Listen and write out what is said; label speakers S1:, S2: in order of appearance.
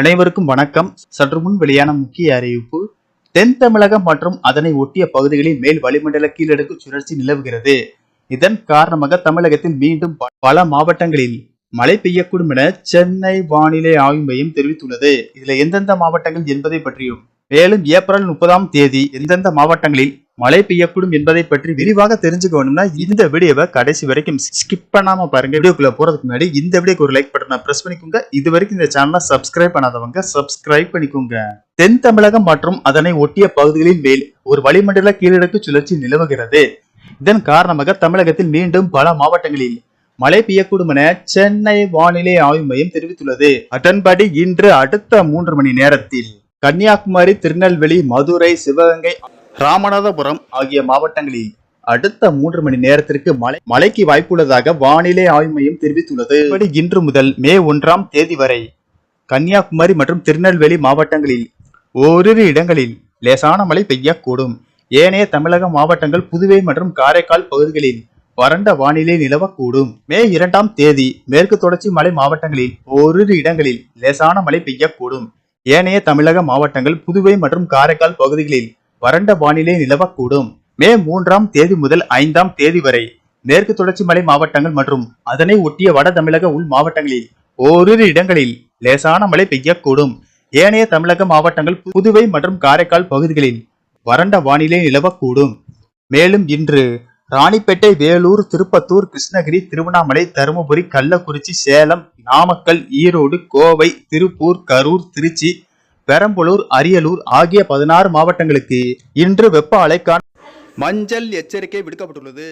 S1: அனைவருக்கும் வணக்கம் சற்று முன் வெளியான முக்கிய அறிவிப்பு தென் தமிழகம் மற்றும் அதனை ஒட்டிய பகுதிகளில் மேல் வளிமண்டல கீழடுக்கு சுழற்சி நிலவுகிறது இதன் காரணமாக தமிழகத்தில் மீண்டும் பல மாவட்டங்களில் மழை பெய்யக்கூடும் என சென்னை வானிலை ஆய்வு மையம் தெரிவித்துள்ளது இதுல எந்தெந்த மாவட்டங்கள் என்பதை பற்றியும் மேலும் ஏப்ரல் முப்பதாம் தேதி எந்தெந்த மாவட்டங்களில் மழை பெய்யக்கூடும் என்பதை பற்றி விரிவாக தெரிஞ்சுக்கணும்னா இந்த வீடியோவை கடைசி வரைக்கும் ஸ்கிப் பண்ணாம பாருங்க வீடியோக்குள்ள போறதுக்கு முன்னாடி இந்த வீடியோக்கு ஒரு லைக் பட்டனை பிரஸ் பண்ணிக்கோங்க இது வரைக்கும் இந்த சேனலை சப்ஸ்கிரைப் பண்ணாதவங்க சப்ஸ்கிரைப் பண்ணிக்கோங்க தென் தமிழகம் மற்றும் அதனை ஒட்டிய பகுதிகளில் மேல் ஒரு வளிமண்டல கீழடுக்கு சுழற்சி நிலவுகிறது இதன் காரணமாக தமிழகத்தில் மீண்டும் பல மாவட்டங்களில் மழை பெய்யக்கூடும் என சென்னை வானிலை ஆய்வு மையம் தெரிவித்துள்ளது அதன்படி இன்று அடுத்த மூன்று மணி நேரத்தில் கன்னியாகுமரி திருநெல்வேலி மதுரை சிவகங்கை ராமநாதபுரம் ஆகிய மாவட்டங்களில் அடுத்த மூன்று மணி நேரத்திற்கு மழை மழைக்கு வாய்ப்புள்ளதாக வானிலை ஆய்வு மையம் தெரிவித்துள்ளது இன்று முதல் மே ஒன்றாம் தேதி வரை கன்னியாகுமரி மற்றும் திருநெல்வேலி மாவட்டங்களில் ஓரிரு இடங்களில் லேசான மழை பெய்யக்கூடும் ஏனைய தமிழக மாவட்டங்கள் புதுவை மற்றும் காரைக்கால் பகுதிகளில் வறண்ட வானிலை நிலவக்கூடும் மே இரண்டாம் தேதி மேற்கு தொடர்ச்சி மலை மாவட்டங்களில் ஓரிரு இடங்களில் லேசான மழை பெய்யக்கூடும் ஏனைய தமிழக மாவட்டங்கள் புதுவை மற்றும் காரைக்கால் பகுதிகளில் வறண்ட வானிலை நிலவக்கூடும் மே மூன்றாம் தேதி முதல் ஐந்தாம் தேதி வரை மேற்கு தொடர்ச்சி மலை மாவட்டங்கள் மற்றும் அதனை ஒட்டிய வட தமிழக உள் மாவட்டங்களில் ஓரிரு இடங்களில் லேசான மழை பெய்யக்கூடும் ஏனைய தமிழக மாவட்டங்கள் புதுவை மற்றும் காரைக்கால் பகுதிகளில் வறண்ட வானிலை நிலவக்கூடும் மேலும் இன்று ராணிப்பேட்டை வேலூர் திருப்பத்தூர் கிருஷ்ணகிரி திருவண்ணாமலை தருமபுரி கள்ளக்குறிச்சி சேலம் நாமக்கல் ஈரோடு கோவை திருப்பூர் கரூர் திருச்சி பெரம்பலூர் அரியலூர் ஆகிய பதினாறு மாவட்டங்களுக்கு இன்று வெப்ப அலைக்கான மஞ்சள் எச்சரிக்கை விடுக்கப்பட்டுள்ளது